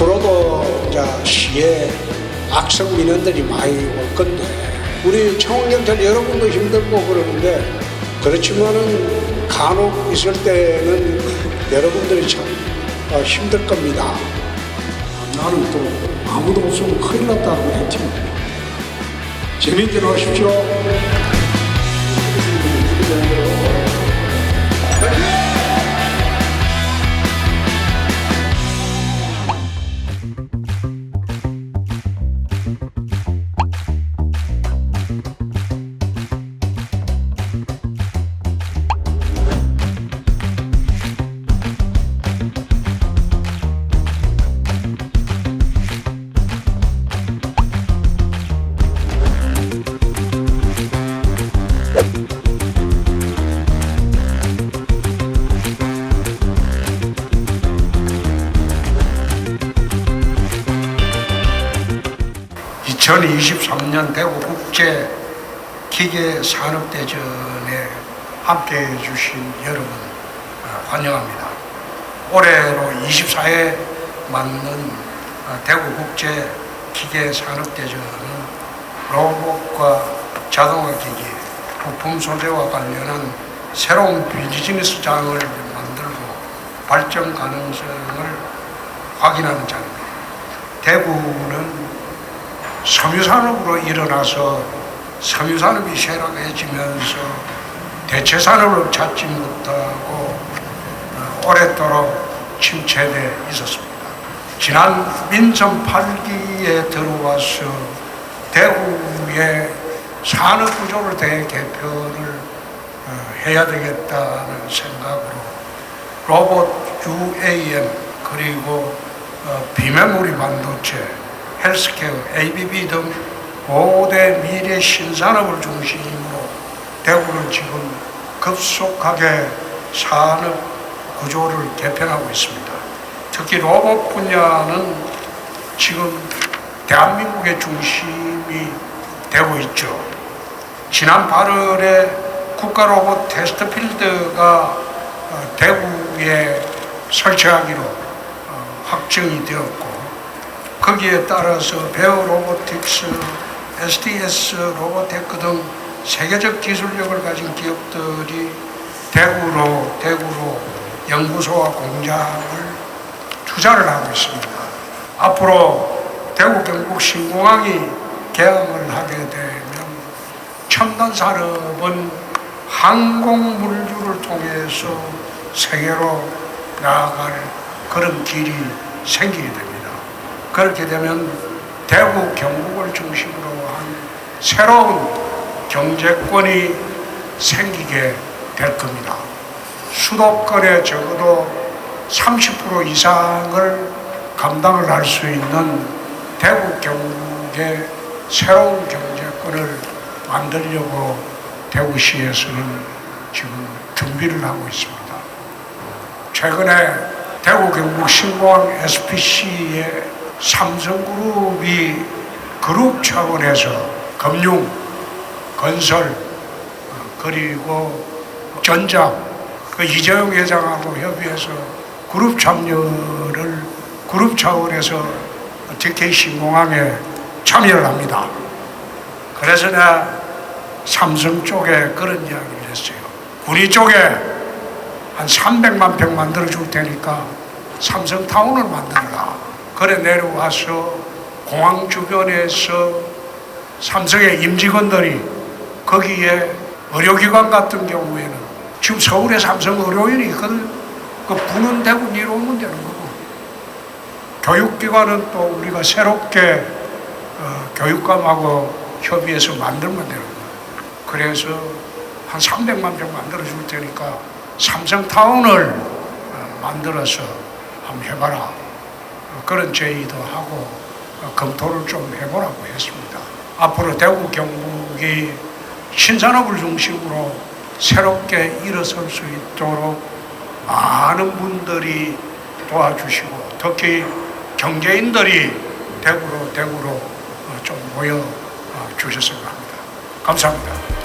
앞으로도 이제 시에 악성 민원들이 많이 올 건데 우리 청원경찰 여러분도 힘들고 그러는데 그렇지만은 간혹 있을 때는 여러분들이 참 어, 힘들 겁니다. 나는 또 아무도 없으면 큰일 났다고 했지. 재밌게 노십시오. (2023년) 대구 국제 기계 산업대전에 함께해 주신 여러분 어, 환영합니다. 올해로 24회 맞는 어, 대구 국제 기계 산업대전은 로봇과 자동화 기기, 부품 소재와 관련한 새로운 비즈니스 장을 만들고 발전 가능성을 확인하는 장입니다. 대구는 섬유산업으로 일어나서 섬유산업이 쇠락해지면서 대체산업을 찾지 못하고 어, 오랫도록 침체돼 있었습니다. 지난 민선 8기에 들어와서 대구의 산업구조를 대개편을 어, 해야 되겠다는 생각으로 로봇 UAM 그리고 어, 비메모리 반도체 헬스케어, ABB 등 5대 미래 신산업을 중심으로 대구는 지금 급속하게 산업 구조를 개편하고 있습니다. 특히 로봇 분야는 지금 대한민국의 중심이 되고 있죠. 지난 8월에 국가 로봇 테스트 필드가 어, 대구에 설치하기로 어, 확정이 되었고 거기에 따라서 베어 로보틱스, SDS 로보테크 등 세계적 기술력을 가진 기업들이 대구로 대구로 연구소와 공장을 투자를 하고 있습니다. 앞으로 대구 경북 신공항이 개항을 하게 되면 첨단 산업은 항공 물류를 통해서 세계로 나아갈 그런 길이 생기게 됩니다. 그렇게 되면 대구 경북을 중심으로 한 새로운 경제권이 생기게 될 겁니다. 수도권에 적어도 30% 이상을 감당을 할 수 있는 대구 경북의 새로운 경제권을 만들려고 대구시에서는 지금 준비를 하고 있습니다. 최근에 대구 경북 신공항 SPC의 삼성그룹이 그룹 차원에서 금융, 건설, 어, 그리고 전장, 그 이재용 회장하고 협의해서 그룹 참여를 그룹 차원에서 TK 신공항에 참여를 합니다. 그래서 내가 삼성 쪽에 그런 이야기를 했어요. 우리 쪽에 한 300만 평 만들어 줄 테니까 삼성타운을 만들어라. 그래 내려와서 공항 주변에서 삼성의 임직원들이 거기에 의료기관 같은 경우에는 지금 서울에 삼성 의료인이 있거든. 그 부는 대고 내려오면 되는 거고. 교육기관은 또 우리가 새롭게 어, 교육감하고 협의해서 만들면 되는 거예요. 그래서 한 300만 평 만들어 줄 테니까 삼성타운을 어, 만들어서 한번 해봐라. 어, 그런 제의도 하고 어, 검토를 좀 해보라고 했습니다. 앞으로 대구 경북이 신산업을 중심으로 새롭게 일어설 수 있도록 많은 분들이 도와주시고 특히 경제인들이 대구로 대구로 어, 좀 모여 어, 주셨으면 합니다. 감사합니다.